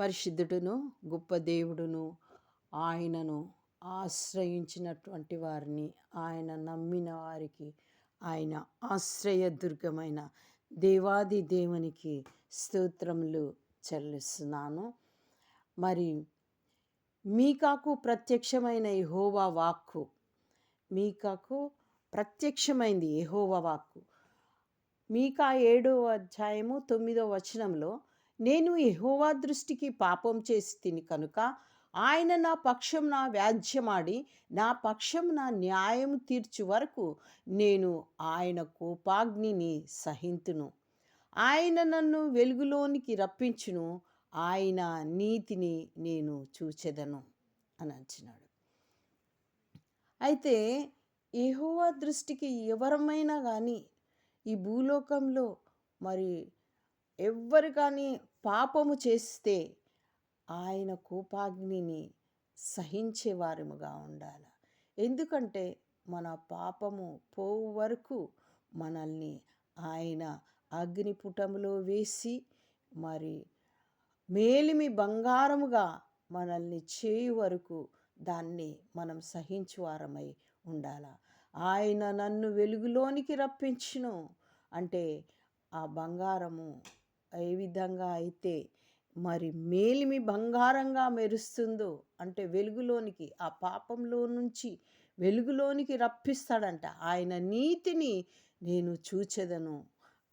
పరిశుద్ధుడును గొప్ప దేవుడును ఆయనను ఆశ్రయించినటువంటి వారిని ఆయన నమ్మిన వారికి ఆయన ఆశ్రయదుర్గమైన దేవాది దేవునికి స్తోత్రములు చెల్లిస్తున్నాను. మరి మీకాకు ప్రత్యక్షమైన యహోవా వాక్కు మీకాకు ప్రత్యక్షమైంది యహోవా వాక్కు. మీకా ఏడో అధ్యాయము తొమ్మిదో వచనంలో నేను యహోవా దృష్టికి పాపం చేసి తిని కనుక ఆయన నా పక్షం నా వ్యాజ్యమాడి నా పక్షం నా న్యాయం తీర్చు వరకు నేను ఆయన కోపాగ్నిని సహింతును. ఆయన నన్ను వెలుగులోనికి రప్పించును. ఆయన నీతిని నేను చూచెదను అని అంచినాడు. అయితే ఏహోవా దృష్టికి ఎవరమైనా కానీ ఈ భూలోకంలో మరి ఎవ్వరు కానీ పాపము చేస్తే ఆయన కోపాగ్నిని సహించేవారముగా ఉండాలి. ఎందుకంటే మన పాపము పోవు వరకు మనల్ని ఆయన అగ్నిపుటములో వేసి మరి మేలిమి బంగారముగా మనల్ని చేయు వరకు దాన్ని మనం సహించువారమై ఉండాల. ఆయన నన్ను వెలుగులోనికి రప్పించును. అంటే ఆ బంగారము ఏ విధంగా అయితే మరి మేలిమి బంగారంగా మెరుస్తుందో అంటే వెలుగులోనికి ఆ పాపంలో నుంచి వెలుగులోనికి రప్పిస్తాడంట. ఆయన నీతిని నేను చూచెదను.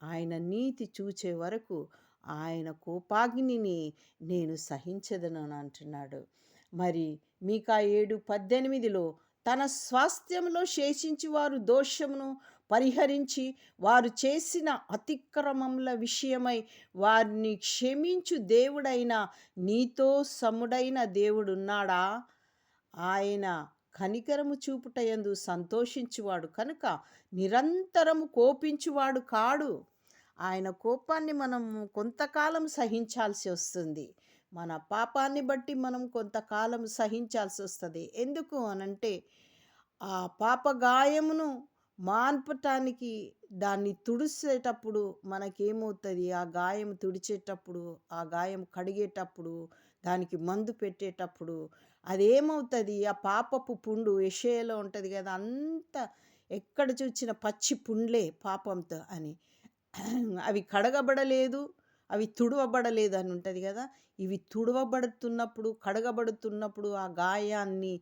ఆయన నీతి చూచే వరకు ఆయన కోపాగ్నిని నేను సహించదను అని అంటున్నాడు. మరి మీకా ఏడు పద్దెనిమిదిలో తన స్వాస్థ్యంలో శేషించి వారు దోషమును పరిహరించి వారు చేసిన అతిక్రమముల విషయమై వారిని క్షమించు దేవుడైన నీతో సముడైన దేవుడున్నాడా? ఆయన కనికరము చూపుటయందు సంతోషించువాడు కనుక నిరంతరము కోపించువాడు కాడు. ఆయన కోపాన్ని మనం కొంతకాలం సహించాల్సి వస్తుంది. మన పాపాన్ని బట్టి మనం కొంతకాలం సహించాల్సి వస్తుంది. ఎందుకు అనంటే ఆ పాప గాయమును మాన్పటానికి దాన్ని తుడిచేటప్పుడు మనకేమవుతుంది? ఆ గాయం తుడిచేటప్పుడు ఆ గాయం కడిగేటప్పుడు దానికి మందు పెట్టేటప్పుడు అదేమవుతుంది? ఆ పాపపు పుండు ఎషేలో ఉంటుంది కదా అంత ఎక్కడ చూచిన పచ్చి పుండ్లే పాపంతో అని. అవి కడగబడలేదు అవి తుడవబడలేదు అని ఉంటుంది కదా ఇవి తుడవబడుతున్నప్పుడు కడగబడుతున్నప్పుడు ఆ గాయాన్ని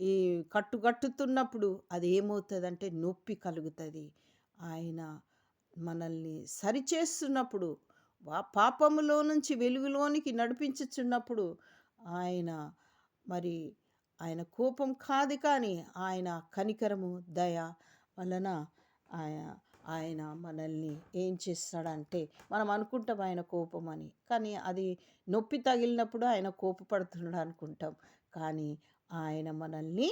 ఈ కట్టుకట్టుతున్నప్పుడు అది ఏమవుతుందంటే నొప్పి కలుగుతుంది. ఆయన మనల్ని సరిచేస్తున్నప్పుడు వా- పాపములో నుంచి వెలుగులోనికి నడిపించుచున్నప్పుడు ఆయన మరి ఆయన కోపం కాదు కానీ ఆయన కనికరము దయ వలన ఆయన ఆయన మనల్ని ఏం చేస్తాడంటే మనం అనుకుంటాం ఆయన కోపం అని కానీ అది నొప్పి తగిలినప్పుడు ఆయన కోపపడుతున్నాడు అనుకుంటాం. కానీ ఆయన మనల్ని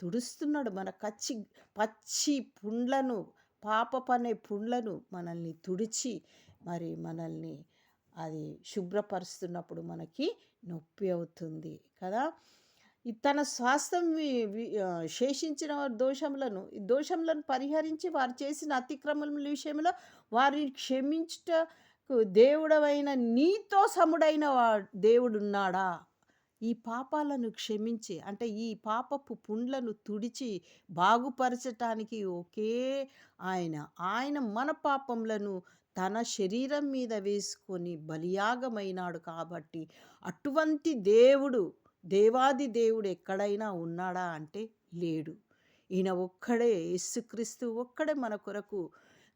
తుడుస్తున్నాడు. మన కచ్చి పచ్చి పుండ్లను పాపపనే పుండ్లను మనల్ని తుడిచి మరి మనల్ని అది శుభ్రపరుస్తున్నప్పుడు మనకి నొప్పి అవుతుంది కదా. ఈ తన స్వాస్థం వి- శేషించిన వారి దోషములను ఈ దోషములను పరిహరించి వారు చేసిన అతిక్రమముల విషయంలో వారిని క్షమించుటకు దేవుడవైన నీతో సముడైన వా దేవుడు ఉన్నాడా ఈ పాపాలను క్షమించి అంటే ఈ పాపపు పుండ్లను తుడిచి బాగుపరచటానికి ఒకే ఆయన. ఆయన మన పాపములను తన శరీరం మీద వేసుకొని బలియాగమైనాడు కాబట్టి అటువంటి దేవుడు దేవాది దేవుడు ఎక్కడైనా ఉన్నాడా అంటే లేడు. ఈయన ఒక్కడే యేసుక్రీస్తు ఒక్కడే మన కొరకు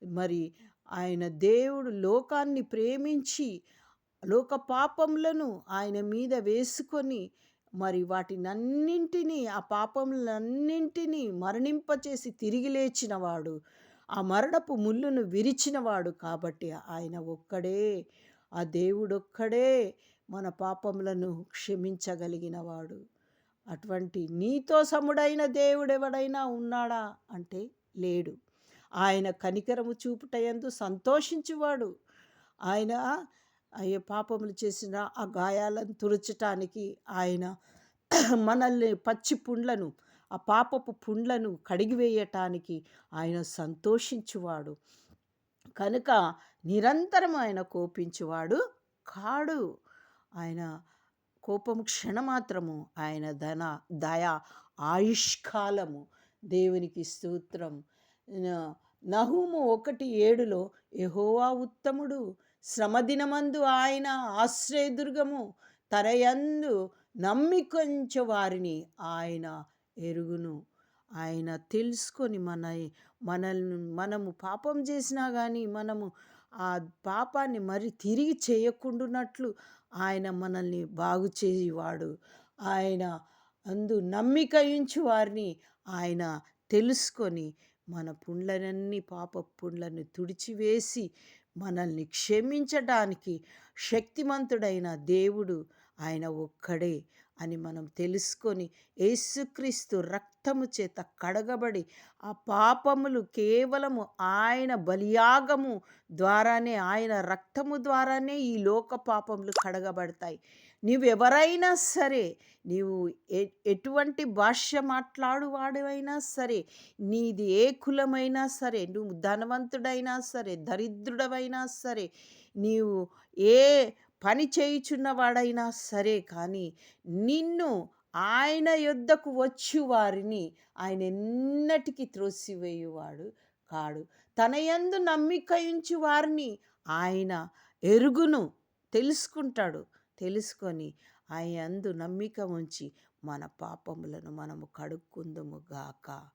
మరి ఆయన దేవుడు లోకాన్ని ప్రేమించి లోక పాపములను ఆయన మీద వేసుకొని మరి వాటినన్నింటినీ ఆ పాపములన్నింటినీ మరణింపచేసి తిరిగి లేచినవాడు ఆ మరణపు ముళ్ళును విరిచినవాడు కాబట్టి ఆయన ఒక్కడే ఆ దేవుడొక్కడే మన పాపములను క్షమించగలిగినవాడు. అటువంటి నీతో సముడైన దేవుడెవడైనా ఉన్నాడా అంటే లేడు. ఆయన కనికరము చూపుటయందు సంతోషించువాడు. ఆయన అయ్యే! పాపములు చేసిన ఆ గాయాలను తురచటానికి ఆయన మనల్ని పచ్చి పుండ్లను ఆ పాపపు పుండ్లను కడిగివేయటానికి ఆయన సంతోషించువాడు. కనుక నిరంతరం ఆయన కోపించువాడు కాడు. ఆయన కోపం క్షణమాత్రము ఆయన ధన దయ ఆయుష్కాలము. దేవునికి స్తోత్రం. నహూము ఒకటి ఏడులో ఎహోవా ఉత్తముడు. శ్రమదినమందు ఆయన ఆశ్రయదుర్గము తరయందు నమ్మికొంచు వారిని ఆయన ఎరుగును. ఆయన తెలుసుకొని మన మనల్ని మనము పాపం చేసినా కానీ మనము ఆ పాపాన్ని మరి తిరిగి చేయకుండానట్లు ఆయన మనల్ని బాగు చేయువాడు. ఆయన అందు నమ్మిక ఉంచు వారిని ఆయన తెలుసుకొని మన పుండ్లనన్నీ పాప పుండ్లను తుడిచివేసి మనల్ని క్షమించడానికి శక్తిమంతుడైన దేవుడు ఆయన ఒక్కడే అని మనం తెలుసుకొని యేసుక్రీస్తు రక్తము చేత కడగబడి ఆ పాపములు కేవలము ఆయన బలియాగము ద్వారానే ఆయన రక్తము ద్వారానే ఈ లోక పాపములు కడగబడతాయి. నీవెవరైనా సరే నీవు ఎ ఎటువంటి భాష మాట్లాడువాడివైనా సరే నీది ఏ కులమైనా సరే నువ్వు ధనవంతుడైనా సరే దరిద్రుడవైనా సరే నీవు ఏ పని చేయుచున్నవాడైనా సరే కానీ నిన్ను ఆయన యొద్దకు వచ్చి వారిని ఆయన ఎన్నటికీ త్రోసివేయువాడు కాడు. తన యందు నమ్మికయించు వారిని ఆయన ఎరుగును తెలుసుకుంటాడు. తెలుసుకొని ఆయన అందు నమ్మిక ఉంచి మన పాపములను మనము కడుక్కుందుము గాక.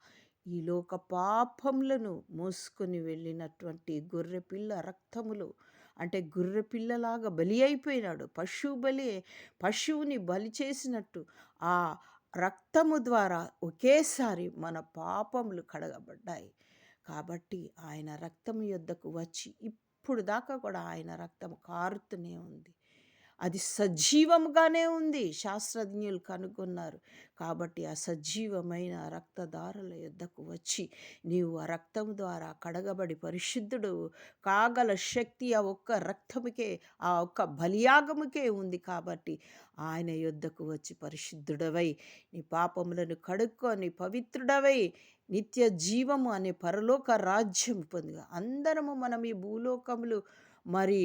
ఈ లోక పాపములను మోసుకొని వెళ్ళినటువంటి గొర్రెపిల్ల రక్తములు అంటే గొర్రెపిల్లలాగా బలి అయిపోయినాడు. పశువు బలి పశువుని బలి చేసినట్టు ఆ రక్తము ద్వారా ఒకేసారి మన పాపములు కడగబడ్డాయి. కాబట్టి ఆయన రక్తము యొద్దకు వచ్చి ఇప్పుడు దాకా కూడా ఆయన రక్తం కారుతూనే ఉంది. అది సజీవముగానే ఉంది. శాస్త్రజ్ఞులు కనుగొన్నారు. కాబట్టి ఆ సజీవమైన రక్తదారుల యొద్దకు వచ్చి నీవు ఆ రక్తం ద్వారా కడగబడి పరిశుద్ధుడు కాగల శక్తి ఆ ఒక్క రక్తముకే ఆ ఒక్క బలియాగముకే ఉంది కాబట్టి ఆయన యొద్దకు వచ్చి పరిశుద్ధుడవై నీ పాపములను కడుక్కొని పవిత్రుడవై నిత్య జీవము అనే పరలోక రాజ్యం పొందిగా అందరము మనం ఈ భూలోకములు మరి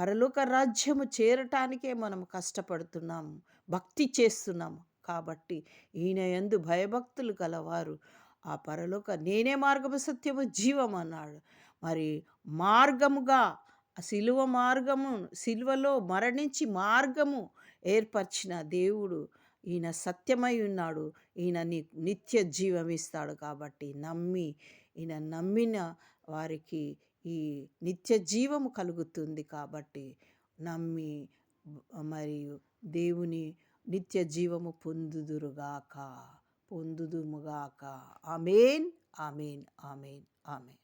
పరలోక రాజ్యము చేరటానికే మనం కష్టపడుతున్నాము భక్తి చేస్తున్నాము. కాబట్టి ఈయన ఎందు భయభక్తులు గలవారు. ఆ పరలోక నేనే మార్గము సత్యము జీవం అన్నాడు. మరి మార్గముగా ఆ సిలువ మార్గము సిలువలో మరణించి మార్గము ఏర్పరిచిన దేవుడు ఈయన సత్యమై ఉన్నాడు. ఈయన నీ నిత్య జీవం ఇస్తాడు కాబట్టి నమ్మి ఈయన నమ్మిన వారికి ఈ నిత్య జీవము కలుగుతుంది కాబట్టి నమ్మి మరియు దేవుని నిత్య జీవము పొందుదురుగాక పొందుదుముగాక. Amen amen amen amen.